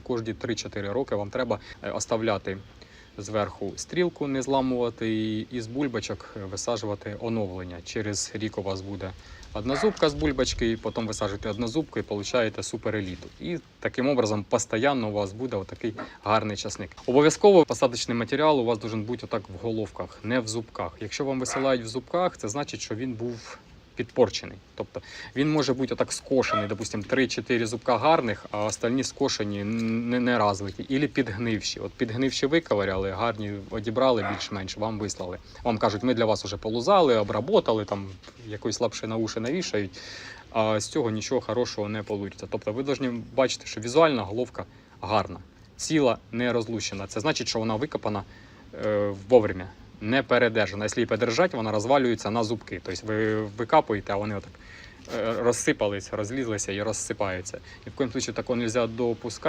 Кожні 3-4 роки вам треба е, оставляти зверху стрілку, не зламувати і, з бульбочок е, висаджувати оновлення. Через рік у вас буде одна зубка з бульбочки, і потім висаджуєте одну зубку і получаєте супереліту. І таким образом постійно у вас буде отакий гарний часник. Обов'язково посадочний матеріал у вас должен бути отак в головках, не в зубках. Якщо вам висилають в зубках, це значить, що він був підпорчений. Тобто він може бути отак скошений, допустим, 3-4 зубка гарних, а остальні скошені не, не развиті. Ілі підгнивші. От підгнивші виковиряли, гарні одібрали більш-менш, вам вислали. Вам кажуть, ми для вас вже полузали, обработали, там якоїсь лапши на уші навішають, а з цього нічого хорошого не вийде. Тобто ви повинні бачити, що візуальна головка гарна, ціла, не розлущена. Це значить, що вона викопана е, вовремя не передержана. Якщо її подержать, вона розвалюється на зубки. Тобто ви викапуєте, а вони отак е, розсипались, розлізлися і розсипаються. Ні в коїм случаї такого не можна допускати.